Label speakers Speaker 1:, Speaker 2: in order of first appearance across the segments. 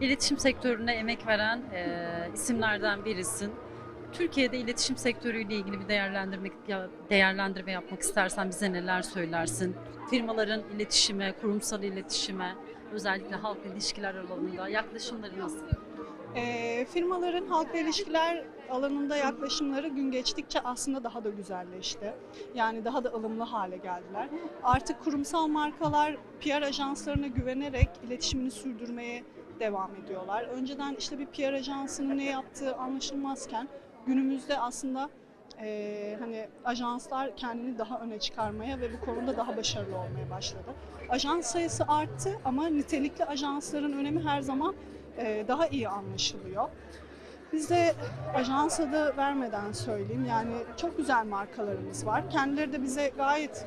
Speaker 1: iletişim sektörüne emek veren e, isimlerden birisin. Türkiye'de iletişim sektörüyle ilgili bir değerlendirme, değerlendirme yapmak istersen bize neler söylersin? Firmaların iletişime, kurumsal iletişime, özellikle halk ilişkiler alanında yaklaşımları nasıl?
Speaker 2: Ee, firmaların halkla ilişkiler alanında yaklaşımları gün geçtikçe aslında daha da güzelleşti. Yani daha da ılımlı hale geldiler. Artık kurumsal markalar PR ajanslarına güvenerek iletişimini sürdürmeye devam ediyorlar. Önceden işte bir PR ajansının ne yaptığı anlaşılmazken günümüzde aslında eee, hani ajanslar kendini daha öne çıkarmaya ve bu konuda daha başarılı olmaya başladı. Ajans sayısı arttı ama nitelikli ajansların önemi her zaman eee, daha iyi anlaşılıyor. Biz de ajans adı vermeden söyleyeyim yani çok güzel markalarımız var. Kendileri de bize gayet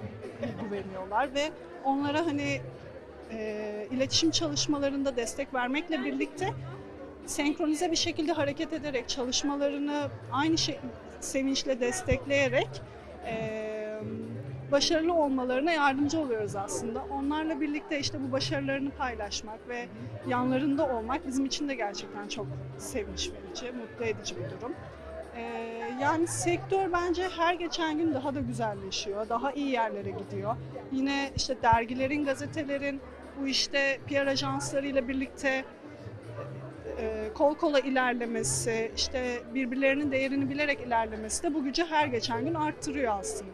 Speaker 2: güveniyorlar ve onlara hani eee, iletişim çalışmalarında destek vermekle birlikte senkronize bir şekilde hareket ederek çalışmalarını aynı şey, sevinçle destekleyerek eee, başarılı olmalarına yardımcı oluyoruz aslında. Onlarla birlikte işte bu başarılarını paylaşmak ve yanlarında olmak bizim için de gerçekten çok sevinç verici, mutlu edici bir durum. Eee, yani sektör bence her geçen gün daha da güzelleşiyor, daha iyi yerlere gidiyor. Yine işte dergilerin, gazetelerin bu işte PR ajanslarıyla birlikte e, kol kola ilerlemesi, işte birbirlerinin değerini bilerek ilerlemesi de bu gücü her geçen gün arttırıyor aslında.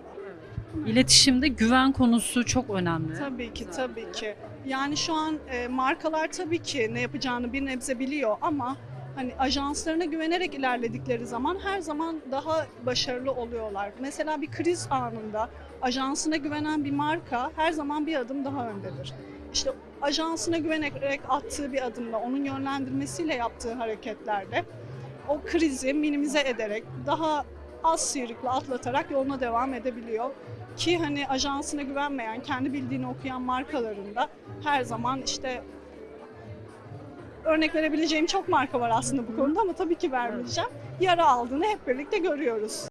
Speaker 1: İletişimde güven konusu çok önemli.
Speaker 2: Tabii ki, tabii ki. Yani şu an e, markalar tabii ki ne yapacağını bir nebze biliyor ama hani ajanslarına güvenerek ilerledikleri zaman her zaman daha başarılı oluyorlar. Mesela bir kriz anında ajansına güvenen bir marka her zaman bir adım daha öndedir. İşte ajansına güvenerek attığı bir adımla, onun yönlendirmesiyle yaptığı hareketlerde o krizi minimize ederek daha az sıyrıkla atlatarak yoluna devam edebiliyor. Ki hani ajansına güvenmeyen, kendi bildiğini okuyan markalarında her zaman işte örnek verebileceğim çok marka var aslında bu konuda ama tabii ki vermeyeceğim. Yara aldığını hep birlikte görüyoruz.